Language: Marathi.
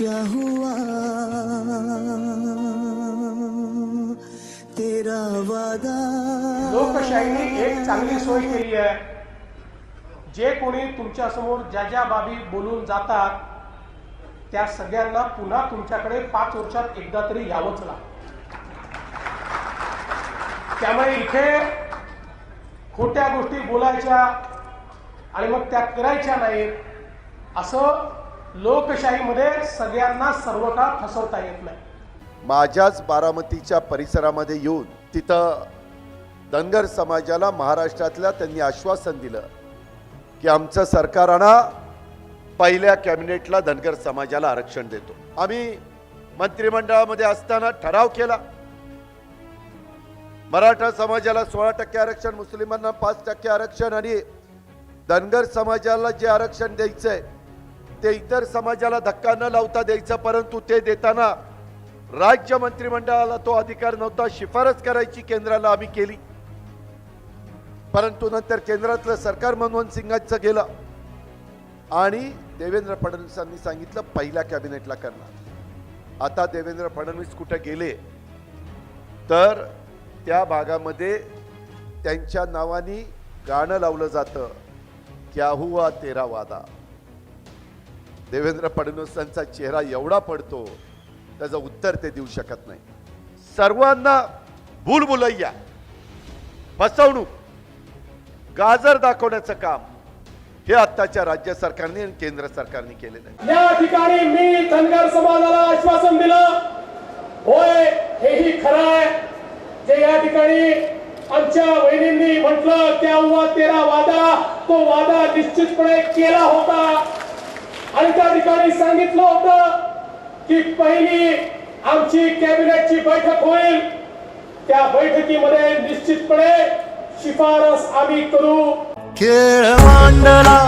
क्या हुआ? तेरा वादा लोकशाहीने एक चांगली सोय केली आहे. जे कोणी तुमच्यासमोर ज्या ज्या बाबी बोलून जातात त्या सगळ्यांना पुन्हा तुमच्याकडे पाच वर्षात एकदा तरी यावंच लागतं. त्यामुळे इथे खोट्या गोष्टी बोलायच्या आणि मग त्या करायच्या नाहीत असं लोकशाहीमध्ये सगळ्यांना सर्व काळ फसवता येत नाही. माझ्याच बारामतीच्या परिसरामध्ये येऊन तिथं धनगर समाजाला महाराष्ट्रातल्या त्यांनी आश्वासन दिलं की आमचं सरकार आणा पहिल्या कॅबिनेटला धनगर समाजाला आरक्षण देतो. आम्ही मंत्रिमंडळामध्ये असताना ठराव केला. मराठा समाजाला सोळा टक्के आरक्षण मुस्लिमांना पाच टक्के आरक्षण आणि धनगर समाजाला जे आरक्षण द्यायचं आहे ते इतर समाजाला धक्का न लावता द्यायचं परंतु ते देताना राज्य मंत्रिमंडळाला तो अधिकार नव्हता शिफारस करायची केंद्राला आम्ही केली. परंतु नंतर केंद्रातलं सरकार मनमोहन सिंगांचं गेलं. आणि देवेंद्र फडणवीसांनी सांगितलं पहिल्या कॅबिनेटला करणार. आता देवेंद्र फडणवीस कुठे गेले तर त्या भागामध्ये त्यांच्या नावानी गाणं लावलं जातं क्या हुआ तेरा वादा. देवेंद्र फडणवीसांचा चेहरा एवढा पडतो त्याचं उत्तर ते देऊ शकत नाही. सर्वांना भूलभुलैया फसवणूक गाजर दाखवण्याचं काम हे आत्ताच्या राज्य सरकारने आणि केंद्र सरकारने केलेलं आहे. या ठिकाणी मी धनगर समाजाला आश्वासन दिलं होय हेही खरं आहे. जे या ठिकाणी आमच्या वहिनींनी म्हटलं त्या तेरा वादा तो वादा निश्चितपणे केला होता. आणि त्या ठिकाणी सांगितलं होतं की पहिली आमची कॅबिनेटची बैठक होईल. त्या बैठकीमध्ये निश्चितपणे शिफारस आम्ही करू. खेळ मांडला.